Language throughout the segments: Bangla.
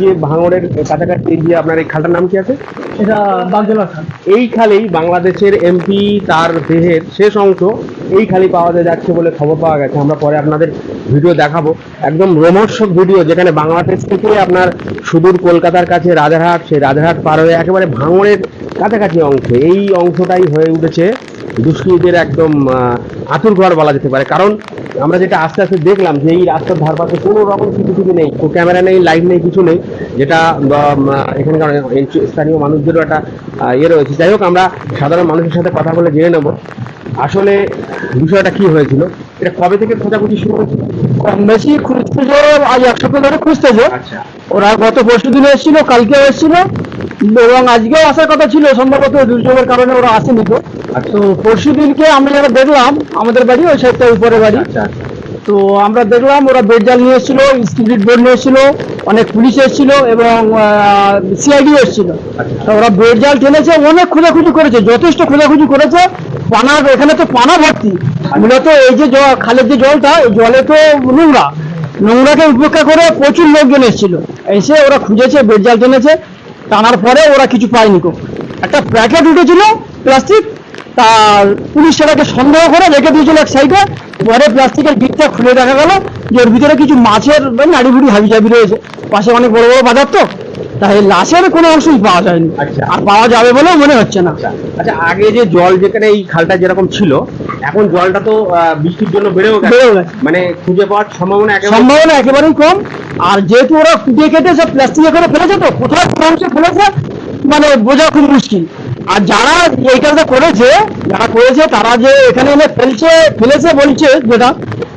যে ভাঙড়ের কাছাকাছি যে আপনার এই খালটার নাম কি আছে? এটা বাগদোলা খাল। এই খালেই বাংলাদেশের এমপি তার দেহের শেষ অংশ এই খালি পাওয়া যাচ্ছে বলে খবর পাওয়া গেছে। আমরা পরে আপনাদের ভিডিও দেখাবো। একদম রোমহর্ষক ভিডিও যেখানে বাংলাদেশ থেকে আপনার সুদূর কলকাতার কাছে রাজারহাট সেই রাজারহাট পার হয়ে একেবারে ভাঙড়ের কাছাকাছি অংশ। এই অংশটাই হয়ে উঠেছে। দুষ্কৃতীদের একদম আতুর ঘর বলা যেতে পারে। কারণ আমরা যেটা আস্তে আস্তে দেখলাম যে এই রাস্তার ধারপাশে কোনো রকম সিসিটিভি নেই কোনো ক্যামেরা নেই লাইট নেই কিছু নেই যেটা এখানকার স্থানীয় মানুষদেরও একটা ইয়ে রয়েছে। যাই হোক আমরা সাধারণ মানুষের সাথে কথা বলে জেনে নেব। আসলে বিষয়টা কি হয়েছিল? এটা কবে থেকে খোঁজাখুঁজি শুরু হয়েছিল? কম বেশি খুঁজতেছে আজ এক সপ্তাহ ধরে খুঁজতেছে আচ্ছা। ওরা গত পরশু দিনে এসেছিল কালকে এসেছিল। এবং আজকেও আসার কথা ছিল সম্ভবত দুর্যোগের কারণে ওরা আসেনি তো। আচ্ছা। তো পরশু দিনকে আমরা যারা দেখলাম আমাদের বাড়ি ওই সাইডটা উপরে বাড়ি। আচ্ছা তো আমরা দেখলাম ওরা বেড জাল নিয়ে এসেছিল স্পিরিট বোর্ড নিয়ে এসেছিল অনেক পুলিশ এসেছিল এবং সিআইডি এসেছিল। আচ্ছা। তো ওরা বেড জাল টেনেছে অনেক খোঁজাখুঁজি করেছে যথেষ্ট খোঁজাখুঁজি করেছে। পানা এখানে তো পানা ভর্তি। মূলত এই যে খালের যে জলটা এই জলে তো নোংরা। নোংরাকে উপেক্ষা করে প্রচুর লোকজন এসেছিল। এসে ওরা খুঁজেছে বেড জাল টেনেছে টানার পরে ওরা কিছু পায়নি কো একটা প্যাকেট উঠেছিল প্লাস্টিক তার পুলিশ সেটাকে সন্দেহ করে রেখে দিয়েছিল এক সাইডে পরে প্লাস্টিকের গিটটা খুলে দেখা গেল যে ওর ভিতরে কিছু মাছের নাড়ি বুড়ি হাবি জাবি রয়েছে। পাশে অনেক বড় বড় বাজার তো তাই লাশের কোনো অংশই পাওয়া যায়নি। আচ্ছা। আর পাওয়া যাবে বলেও মনে হচ্ছে না। আচ্ছা আচ্ছা আগে যে জল যেখানে এই খালটা যেরকম ছিল এখন জলটা তো বৃষ্টির জন্য বেড়েও গেছে। বেড়েও মানে খুঁজে পাওয়ার সম্ভাবনা সম্ভাবনা একেবারেই কম। আর যেহেতু ওরা কেটে সব প্লাস্টিকে করে ফেলেছে তো কোথায় অংশে ফেলেছে মানে বোঝা খুব মুশকিল। আর যারা এই কাজটা করেছে যারা করেছে তারা যে এখানে এনে ফেলছে ফেলেছে বলছে যেটা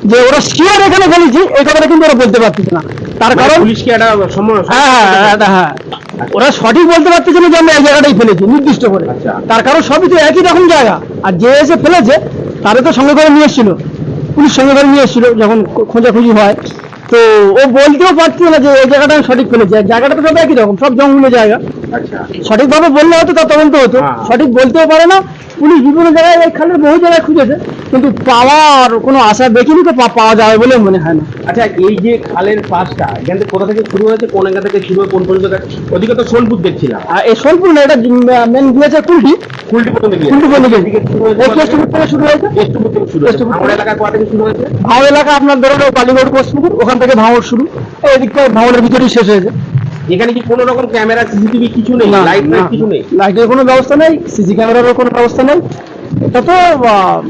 যে ওরা শিওর এখানে ফেলেছি এই কথাটা কিন্তু ওরা বলতে পারতেছে না। তার মানে কারণ পুলিশকে একটা সম্ভাবনা হ্যাঁ হ্যাঁ হ্যাঁ, হ্যাঁ ওরা সঠিক বলতে পারতেছে না যে আমরা এই জায়গাটাই ফেলেছি নির্দিষ্ট করে। আচ্ছা। তার কারণ সবই তো একই রকম জায়গা। আর যে এসে ফেলেছে তারে তো সঙ্গে করে নিয়ে এসেছিল। পুলিশ সঙ্গে করে নিয়ে এসেছিল যখন খোঁজাখুঁজি হয়। তো ও বলতেও পারছিল না যে এই জায়গাটা আমি সঠিক ফেলেছি জায়গাটা তো সব একই রকম, সব জঙ্গলের জায়গা। সঠিকভাবে বললে হয়তো তার তদন্ত হতো। হ্যাঁ। সঠিক বলতেও পারে না। পুলিশ বিভিন্ন জায়গায় এই খালের বহু জায়গায় খুঁজেছে। কিন্তু পাওয়ার কোনো আশা দেখিনি তো পাওয়া যাবে বলে মনে হয় না। আচ্ছা এই যে খালের পাশটা এখান থেকে কোথা থেকে শুরু হয়েছে কোন এলাকা থেকে শুরু হয়ে কোন পর্যন্ত ওদিকে তো সোনপুর দেখছিলাম। আর এই সোনপুর না এটা মেন গিয়েছে কুলটি। কুলটি পর্যন্ত কুলটি পর্যন্ত গিয়েছে। শুরু হয়েছে এই কেষ্টপুর থেকে শুরু হয়েছে। কেষ্টপুর থেকে শুরু হয়েছে। আমার এলাকায় কোথা থেকে শুরু হয়েছে? ভাও এলাকা আপনার ধরুন ওই বালিগড় কোচপুকুর ওখান থেকে ভাঙড় শুরু। এদিকটা ভাঙড়ের ভিতরেই শেষ হয়েছে। এখানে কি কোনো রকম ক্যামেরা সিসিটিভি কিছু নেই? লাইট ফাইট কিছু নেই? লাইটের কোনো ব্যবস্থা নেই সিসি ক্যামেরারও কোনো ব্যবস্থা নেই। এটা তো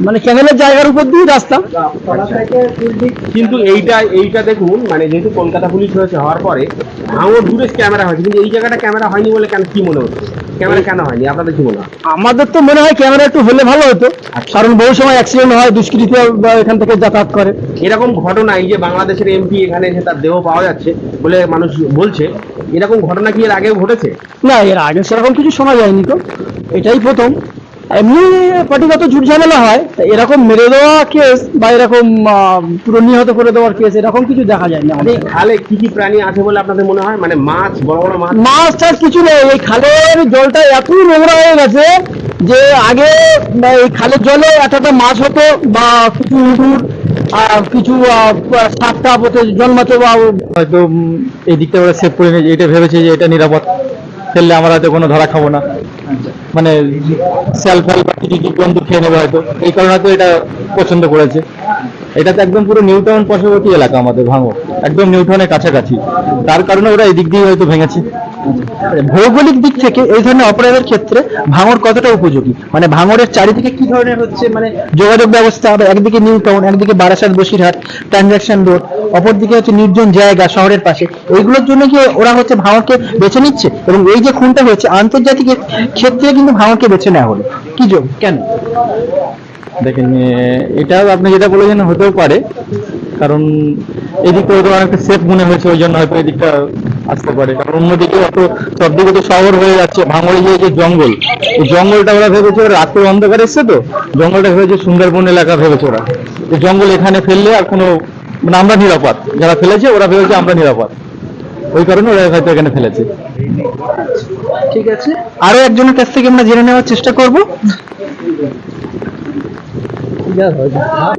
মানে ক্যানেলের জায়গার উপর দিয়ে রাস্তা। কিন্তু এইটা এইটা দেখুন মানে যেহেতু কলকাতা পুলিশ হয়েছে হওয়ার পরে ভাঙর দূরে ক্যামেরা হয়েছে কিন্তু এই জায়গাটা ক্যামেরা হয়নি বলে কেন কি মনে হচ্ছে? ক্যামেরা কেন হয়নি? আপনাদের কি মনে হয়? আমাদের তো মনে হয় ক্যামেরা একটু হলে ভালো হতো আচ্ছা। কারণ বহু সময় অ্যাক্সিডেন্ট হয় দুষ্কৃতীরা বা এখান থেকে যাতায়াত করে। এরকম ঘটনা এই যে বাংলাদেশের এমপি এখানে এসে তার দেহ পাওয়া যাচ্ছে বলে মানুষ বলছে এরকম ঘটনা কি এর আগেও ঘটেছে? না এর আগে সেরকম কিছু শোনা যায়নি তো। এটাই প্রথম। এমনি পার্টিগত ঝুট ঝামেলা হয়। তা এরকম মেরে দেওয়া কেস বা এরকম পুরো নিহত করে দেওয়ার কেস এরকম কিছু দেখা যায় না এই খালে কি কি প্রাণী আছে বলে আপনাদের মনে হয়? মানে মাছ বড় বড় মাছ? মাছ টাছ কিছু নেই। এই খালের জলটা এত নোংরা হয়ে গেছে যে আগে এই খালের জলে একটা একটা মাছ হতো বা কিছু ইঁদুর আর কিছু আহ, সাপ টাপ হতে জন্মাতো বা হয়তো এই দিকটা ওরা সেভ করে নিয়েছে। এটা ভেবেছে যে এটা নিরাপদ। ফেললে আমরা হয়তো কোনো ধরা খাব না। মানে সেলফ হেল্প কিছু বন্ধু খেয়ে নেবে হয়তো। এই কারণে হয়তো এটা পছন্দ করেছে। এটা তো একদম পুরো নিউ টাউন পার্শ্ববর্তী এলাকা আমাদের ভাঙর একদম নিউ টাউনের কাছাকাছি। তার কারণে ওরা এই দিক দিয়ে হয়তো ভেঙেছে। ভৌগোলিক দিক থেকে এই ধরনের অপরাধের ক্ষেত্রে ভাঙর কতটা উপযোগী? মানে ভাঙরের চারিদিকে কি ধরনের হচ্ছে মানে যোগাযোগ ব্যবস্থা বা একদিকে নিউ টাউন একদিকে বারাসাত বসিরহাট ট্রানজাকশন রোড, অপরদিকে হচ্ছে নির্জন জায়গা শহরের পাশে। এইগুলোর জন্য কি ওরা হচ্ছে ভাঙরকে বেছে নিচ্ছে? এবং এই যে খুনটা হয়েছে আন্তর্জাতিক ক্ষেত্রে কিন্তু ভাঙরকে বেছে নেওয়া হলো। কি যোগ কেন? দেখেন এটাও আপনি যেটা বলেছেন হতেও পারে কারণ এদিকে ওদের অনেকটা সেফ মনে হয়েছে ওই জন্য হয়তো এদিকটা আসতে পারে। কারণ অন্যদিকে অত সবদিকে তো শহর হয়ে যাচ্ছে ভাঙড়ে যে যে জঙ্গল এই জঙ্গলটা ওরা ভেবেছে ওরা রাত্রে অন্ধকার এসছে তো জঙ্গলটা ভেবেছে সুন্দরবন এলাকা ভেবেছে ওরা। যে জঙ্গল এখানে ফেললে আর কোনো মানে আমরা নিরাপদ যারা ফেলেছে ওরা ভেবেছে আমরা নিরাপদ। ওই কারণে ওরা হয়তো এখানে ফেলেছে। ঠিক আছে। আরও একজনের কাছ থেকে আমরা জেনে নেওয়ার চেষ্টা করব। 任要回去啊